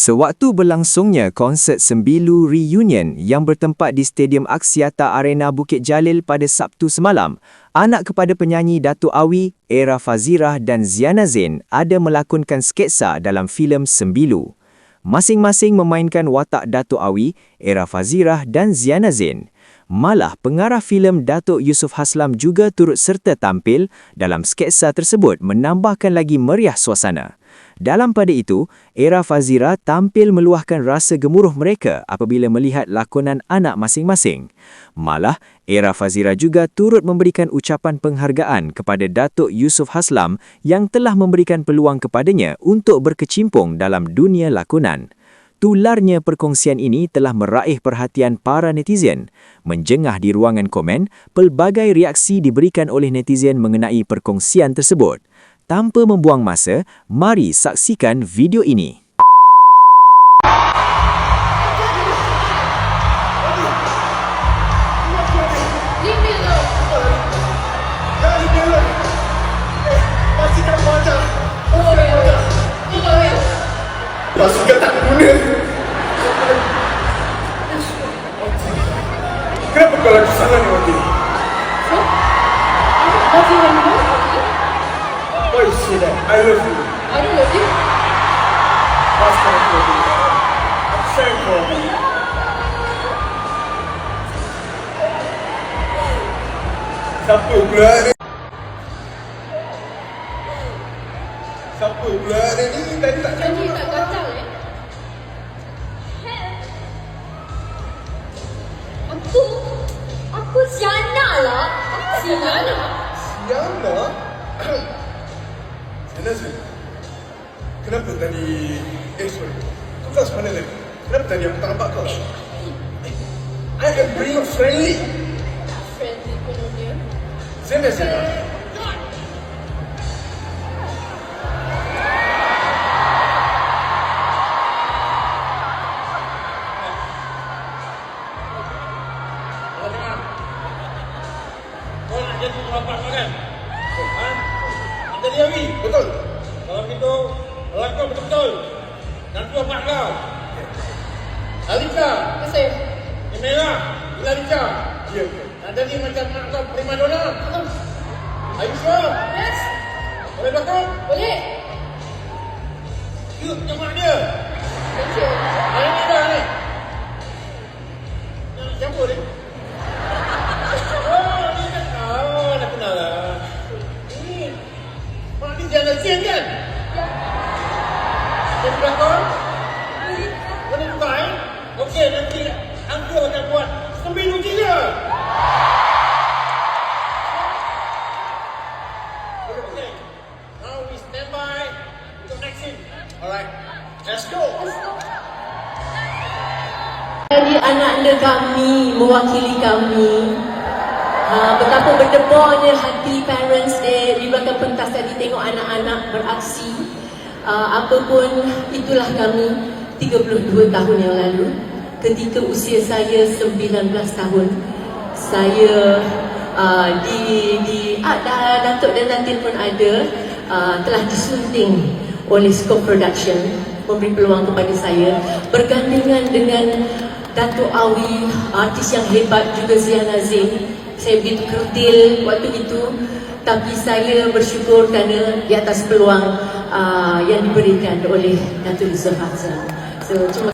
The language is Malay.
Sewaktu berlangsungnya konsert Sembilu Reunion yang bertempat di Stadium Aksiata Arena Bukit Jalil pada Sabtu semalam, anak kepada penyanyi Datuk Awi, Era Fazirah dan Ziana Zain ada melakonkan sketsa dalam filem Sembilu. Masing-masing memainkan watak Datuk Awi, Era Fazirah dan Ziana Zain. Malah pengarah filem Datuk Yusof Haslam juga turut serta tampil dalam sketsa tersebut menambahkan lagi meriah suasana. Dalam pada itu, Era Fazira tampil meluahkan rasa gemuruh mereka apabila melihat lakonan anak masing-masing. Malah, Era Fazira juga turut memberikan ucapan penghargaan kepada Datuk Yusof Haslam yang telah memberikan peluang kepadanya untuk berkecimpung dalam dunia lakonan. Tularnya perkongsian ini telah meraih perhatian para netizen. Menjengah di ruangan komen, pelbagai reaksi diberikan oleh netizen mengenai perkongsian tersebut. Tanpa membuang masa, mari saksikan video ini. Masuk ke tak guna Kenapa kau lagi salah ni Wati? สับปลุกเลยนี่สับปลุกเลยนี่เป็นแต่ก็ที่แต่ก็จับเลยอักกูอักกูเสียหน้าเหรอเสียหน้าเสียหน้าเซนซ์คนับตันนี่เอ็กซ์โอร์คุณจะสอนอะไรคนับตันนี่ผมตั้งปากก่อน I am being friendly Betul? Kalau gitu, lakon betul-betul. Nanti bapak kau. Alika, yang merah, bila Alika. Ya Nak jadi macam mak kau prima donna. Are you sure? yes, Boleh berlakon? boleh. Cute mak dia. Thank you. Ada ni dah ni. Nak Siapa ni? Oh, ni kan. Dah kenal lah. Ni, mak ni Jana Chen kan? Dia berlakon? Boleh buka eh? Okey, nanti Uncle akan buat sembilu tiga. Kami mewakili kami. Ha, betapa berdebarnya hati parents dia di belakang pentas tadi tengok anak-anak beraksi. Uh, apa pun itulah kami 32 tahun yang lalu ketika usia saya 19 tahun saya uh, di di ah, dah, Datuk dan Datin pun ada uh, telah disunting oleh Scope Production memberi peluang kepada saya bergandengan dengan Datuk Awi artis yang hebat juga Ziana Zain saya begitu kertil waktu itu tapi saya bersyukur kerana di atas peluang uh, yang diberikan oleh Datuk Yusof Hazan so, terima